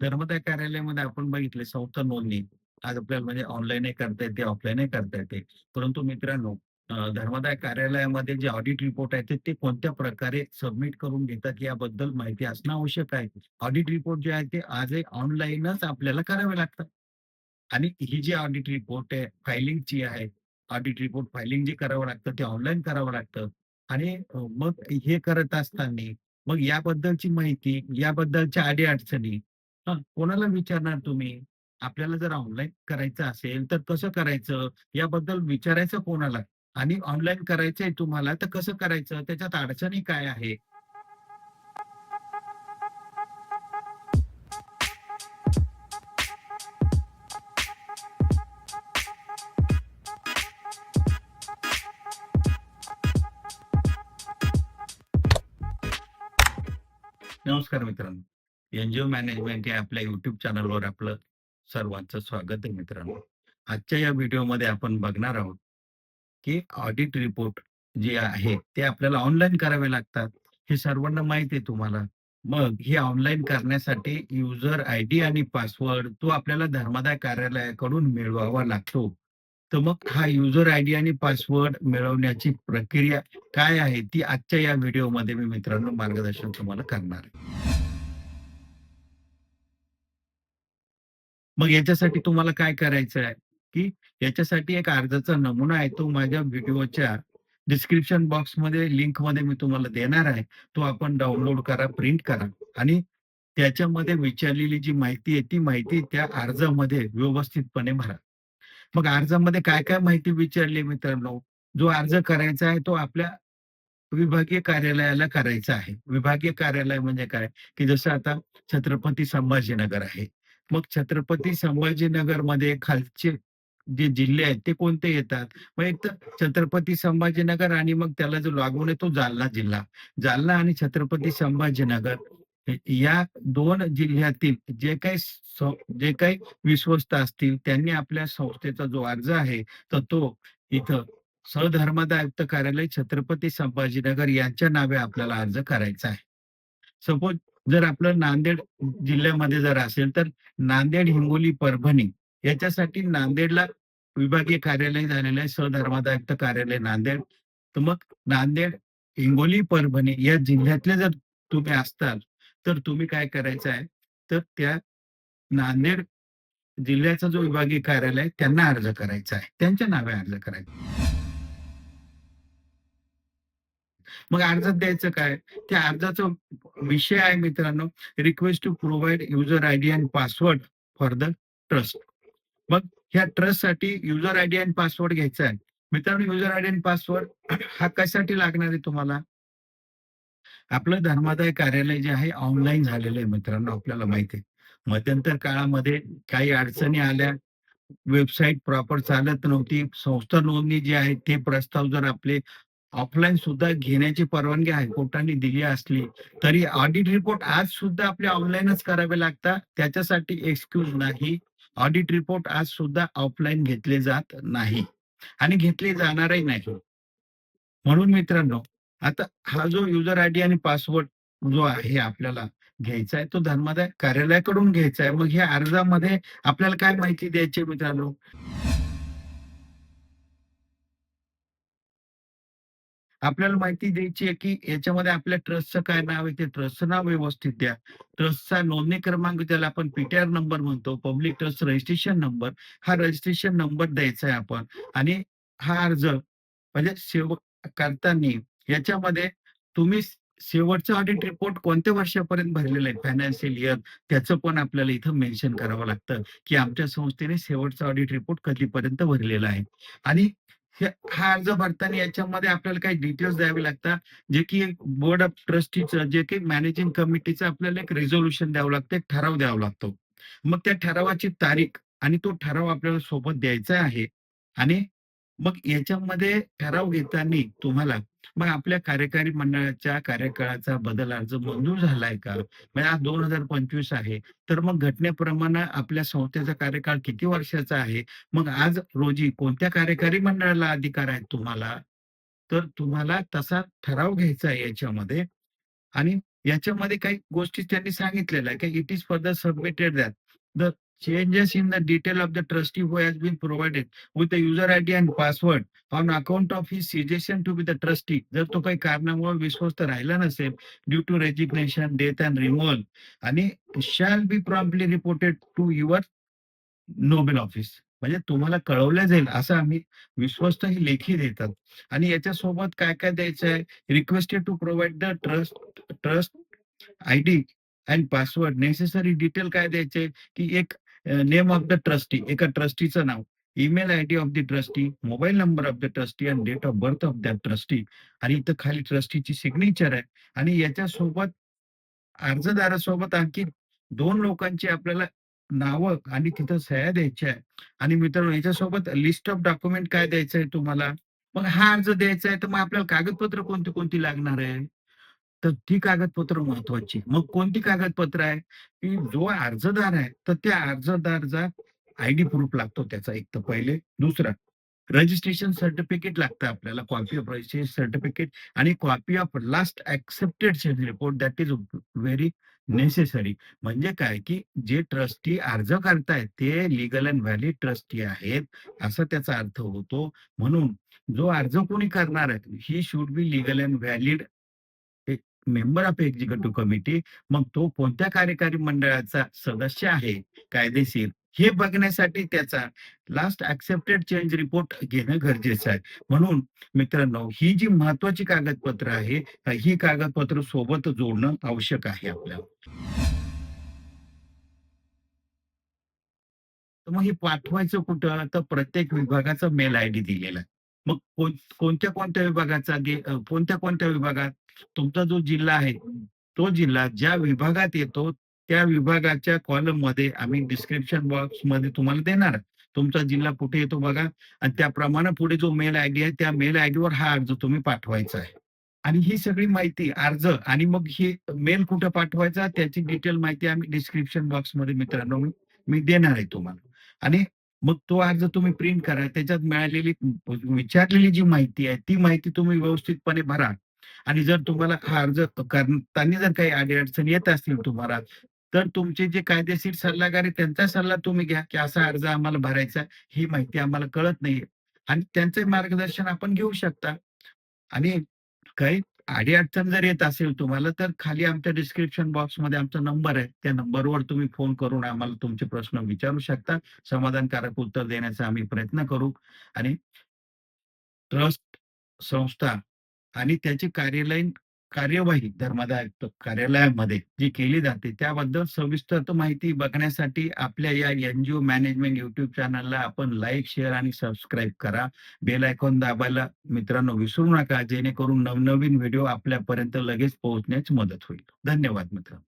धर्मदाय कार्यालयामध्ये आपण बघितले संस्था नोंदणी आज आपल्याला म्हणजे ऑनलाईनही करता येते, ऑफलाईनही करता येते. परंतु मित्रांनो धर्मदाय कार्यालयामध्ये जे ऑडिट रिपोर्ट आहेत, ते कोणत्या प्रकारे सबमिट करून घेतात याबद्दल माहिती असणं आवश्यक आहे. ऑडिट रिपोर्ट जे आहे ते आजही ऑनलाईनच आपल्याला करावे लागतात. आणि ही जी ऑडिट रिपोर्ट आहे, फायलिंगची आहे. ऑडिट रिपोर्ट फायलिंग जे करावं लागतं ते ऑनलाईन करावं लागतं आणि मग हे करत असताना मग याबद्दलची माहिती, याबद्दलच्या अडीअडचणी कोणाला विचारणार तुम्ही? आपल्याला जर ऑनलाईन करायचं असेल, तर कसं करायचं? याबद्दल विचारायचं कोणाला? आणि ऑनलाईन करायचंय तुम्हाला, तर कसं करायचं? त्याच्यात अडचणी काय आहे? नमस्कार मित्रांनो. एनजीओ मॅनेजमेंट या आपल्या युट्यूब चॅनलवर आपलं सर्वांचं स्वागत आहे मित्रांनो. आजच्या या व्हिडिओमध्ये आपण बघणार आहोत, की ऑडिट रिपोर्ट जे आहे, ते आपल्याला ऑनलाईन करावे लागतात. हे सर्वांना माहिती आहे तुम्हाला. मग हे ऑनलाईन करण्यासाठी युजर आयडी आणि पासवर्ड तो आपल्याला धर्मादाय कार्यालयाकडून मिळवावा लागतो. तर मग हा युजर आयडी आणि पासवर्ड मिळवण्याची प्रक्रिया काय आहे, ती आजच्या या व्हिडिओमध्ये मी मित्रांनो मार्गदर्शन तुम्हाला करणार आहे. मग याच्यासाठी तुम्हाला काय करायचं आहे, की याच्यासाठी एक अर्जाचा नमुना आहे. तो माझ्या व्हिडिओच्या डिस्क्रिप्शन बॉक्समध्ये लिंकमध्ये मी तुम्हाला देणार आहे. तो आपण डाउनलोड करा, प्रिंट करा आणि त्याच्यामध्ये विचारलेली जी माहिती आहे, ती माहिती त्या अर्जामध्ये व्यवस्थितपणे भरा. मग अर्जामध्ये काय-काय माहिती विचारली मित्रांनो? जो अर्ज करायचा आहे, तो आपल्या विभागीय कार्यालयाला करायचा आहे. विभागीय कार्यालय म्हणजे काय? की जसं आता छत्रपती संभाजीनगर आहे. मग छत्रपती संभाजीनगरमध्ये खालचे जे जिल्हे आहेत ते कोणते येतात? मग एक तर छत्रपती संभाजीनगर आणि मग त्याला जो लागून आहे तो जालना जिल्हा. जालना आणि छत्रपती संभाजीनगर या दोन जिल्ह्यातील जे काही जे काही विश्वस्त असतील त्यांनी आपल्या संस्थेचा जो अर्ज आहे, तर तो इथं सहधर्मादाय आयुक्त कार्यालय छत्रपती संभाजीनगर यांच्या नावे आपल्याला अर्ज करायचा आहे. सपोज जर आपलं नांदेड जिल्ह्यामध्ये जर असेल, तर नांदेड, हिंगोली, परभणी याच्यासाठी नांदेडला विभागीय कार्यालय झालेलं आहे, सहधर्मादायुक्त कार्यालय नांदेड. तर मग नांदेड, हिंगोली, परभणी या जिल्ह्यातले जर तुम्ही असताल, तर तुम्ही काय करायचं आहे, तर त्या नांदेड जिल्ह्याचा जो विभागीय कार्यालय त्यांना अर्ज करायचा आहे. त्यांच्या नावे अर्ज करायचा. मग अर्जात द्यायचं काय? त्या अर्जाचा विषय आहे मित्रांनो, request to provide user ID and password for the trust. मग ह्या ट्रस्टसाठी युजर आयडी आणि पासवर्ड घ्यायचा आहे. मित्रांनो युजर आयडी अँड पासवर्ड हा कशासाठी लागणार आहे तुम्हाला? आपलं धर्मादाय कार्यालय जे आहे ऑनलाईन झालेलं आहे मित्रांनो, आपल्याला माहिती आहे. मध्यंतर काळामध्ये काही अडचणी आल्या, वेबसाईट प्रॉपर चालत नव्हती. संस्था नोंदणी जी आहे ते प्रस्ताव जर आपले ऑफलाईन सुद्धा घेण्याची परवानगी हायकोर्टाने दिली असली, तरी ऑडिट रिपोर्ट आज सुद्धा आपले ऑनलाईनच करावे लागतात. त्याच्यासाठी एक्सक्यूज नाही. ऑडिट रिपोर्ट आज सुद्धा ऑफलाईन घेतले जात नाही आणि घेतले जाणारही नाही. म्हणून मित्रांनो, आता हा जो युजर आयडी आणि पासवर्ड जो आहे आपल्याला घ्यायचा आहे, तो धर्मादाय कार्यालयाकडून घ्यायचा आहे. मग ह्या अर्जामध्ये आपल्याला काय माहिती द्यायची मित्रांनो? आपल्याला माहिती द्यायची आहे, की याच्यामध्ये आपल्या ट्रस्टचं काय नाव आहे, ते ट्रस्टचं नाव व्यवस्थित द्या. ट्रस्टचा नोंदणी क्रमांक ज्याला आपण पीटीआर नंबर म्हणतो, पब्लिक ट्रस्ट रजिस्ट्रेशन नंबर, हा रजिस्ट्रेशन नंबर द्यायचा आहे आपण. आणि हा अर्ज म्हणजे सेव करताना याच्यामध्ये तुम्ही शेवटचा ऑडिट रिपोर्ट कोणत्या वर्षापर्यंत भरलेला आहे, फायनान्शियल इयर त्याचं पण आपल्याला इथं मेन्शन करावं लागतं, की आमच्या संस्थेने शेवटचा ऑडिट रिपोर्ट कधीपर्यंत भरलेला आहे. आणि हा अर्ज भरताना याच्यामध्ये आपल्याला काही डिटेल्स द्यावे लागतात, जे की बोर्ड ऑफ ट्रस्टीचं जे की मॅनेजिंग कमिटीचं आपल्याला एक रेझोल्युशन द्यावं लागतं, एक ठराव द्यावा लागतो. मग त्या ठरावाची तारीख आणि तो ठराव आपल्याला सोबत द्यायचा आहे आणि मग याच्यामध्ये ठराव घेताना तुम्हाला मग आपल्या कार्यकारी मंडळाच्या कार्यकाळाचा बदल अर्ज मंजूर झालाय का? म्हणजे आज 2025 आहे, तर मग घटनेप्रमाणे आपल्या संस्थेचा कार्यकाळ किती वर्षाचा आहे? मग आज रोजी कोणत्या कार्यकारी मंडळाला अधिकार आहेत तुम्हाला? तर तुम्हाला तसा ठराव घ्यायचा आहे याच्यामध्ये आणि याच्यामध्ये काही गोष्टी त्यांनी सांगितलेल्या आहे, की it is further submitted that the changes in the detail of the trustee who has been provided with the user ID and password on account of his cessation to be the trustee जर तो काही कारणामुळे विश्वस्त राहिला नसेल due to resignation death and removal आणि shall be promptly reported to your nodal office म्हणजे तुम्हाला कळवलं जाईल असं आम्ही विश्वस्त ही लेखी देतात. आणि याच्यासोबत काय काय द्यायचं आहे? Requested to provide the trust trust I D and password necessary detail काय द्यायचे? की एक नेम ऑफ द ट्रस्टी एका ट्रस्टीचं नाव. Email I D of the trustee mobile number of the trustee and date of birth of the trustee आणि इथं खाली ट्रस्टीची signature आहे. आणि याच्यासोबत अर्जदारासोबत आणखी दोन लोकांची आपल्याला नावं आणि तिथं सह्या द्यायच्या आहे आणि मित्रांनो याच्यासोबत लिस्ट ऑफ डॉक्युमेंट काय द्यायचं आहे तुम्हाला? मग हा अर्ज द्यायचा आहे तर मग आपल्याला कागदपत्र कोणती कोणती लागणार आहे? तर ती कागदपत्र महत्वाची मग कोणती कागदपत्र आहे की जो अर्जदार आहे तर त्या अर्जदारचा आयडी प्रूफ लागतो त्याचा एक तर पहिले. दुसरा रजिस्ट्रेशन सर्टिफिकेट लागतं आपल्याला कॉपी ऑफ रजिस्ट्रेशन सर्टिफिकेट आणि copy of last accepted report that is very necessary म्हणजे काय? की जे ट्रस्टी अर्ज करतायत ते लिगल अँड व्हॅलिड ट्रस्टी आहेत असा त्याचा अर्थ होतो. म्हणून जो अर्ज कोणी करणार आहे he should be legal and valid member of executive committee मग तो कोणत्या कार्यकारी मंडळाचा सदस्य आहे कायदेशीर हे बघण्यासाठी त्याचा लास्ट ऍक्सेप्टेड चेंज रिपोर्ट घेणं गरजेचं आहे. म्हणून मित्रांनो ही जी महत्वाची कागदपत्र आहे ही कागदपत्र सोबत जोडणं आवश्यक आहे आपल्याला. तर मग हे पाठवायचं कुठं? तर प्रत्येक विभागाचा मेल आय डी दिलेला आहे. मग कोणत्या कोणत्या विभागाचा कोणत्या कोणत्या विभागात तुमचा जो जिल्हा आहे तो जिल्हा ज्या विभागात येतो त्या विभागाच्या कॉलममध्ये आम्ही डिस्क्रिप्शन बॉक्समध्ये तुम्हाला देणार. तुमचा जिल्हा कुठे येतो बघा. आणि त्याप्रमाणे पुढे जो मेल आयडी आहे त्या मेल आयडी वर हा अर्ज तुम्ही पाठवायचा आहे. आणि ही सगळी माहिती अर्ज आणि मग ही मेल कुठे पाठवायचा त्याची डिटेल माहिती आम्ही डिस्क्रिप्शन बॉक्समध्ये मित्रांनो मी देणार आहे तुम्हाला. आणि मग तो अर्ज तुम्ही प्रिंट करा त्याच्यात मिळालेली विचारलेली जी माहिती आहे ती माहिती तुम्ही व्यवस्थितपणे भरा. आणि जर तुम्हाला हा अर्ज करताना जर काही अडीअडचण येत असतील तुम्हाला तर तुमचे जे कायदेशीर सल्लागार आहे त्यांचा सल्ला तुम्ही घ्या की असा अर्ज आम्हाला भरायचा ही माहिती आम्हाला कळत नाहीये. आणि त्यांचे मार्गदर्शन आपण घेऊ शकता. आणि काही अडचण जर येत असेल तुम्हाला तर खाली आमच्या डिस्क्रिप्शन बॉक्समध्ये आमचा नंबर आहे. त्या नंबरवर तुम्ही फोन करून आम्हाला तुमचे प्रश्न विचारू शकता. समाधानकारक उत्तर देण्याचा आम्ही प्रयत्न करू. आणि ट्रस्ट संस्था आणि त्याची कार्यालयीन कार्यवाही धर्मादाय कार्यालयामध्ये जी केली जाते त्याबद्दल सविस्तर माहिती बघण्यासाठी आपल्या या एनजीओ मॅनेजमेंट युट्यूब चॅनलला आपण लाईक शेअर आणि सबस्क्राईब करा. बेल आयकॉन दाबायला मित्रांनो विसरू नका जेणेकरून नवनवीन व्हिडिओ आपल्यापर्यंत लगेच पोहोचण्यास मदत होईल. धन्यवाद मित्रांनो.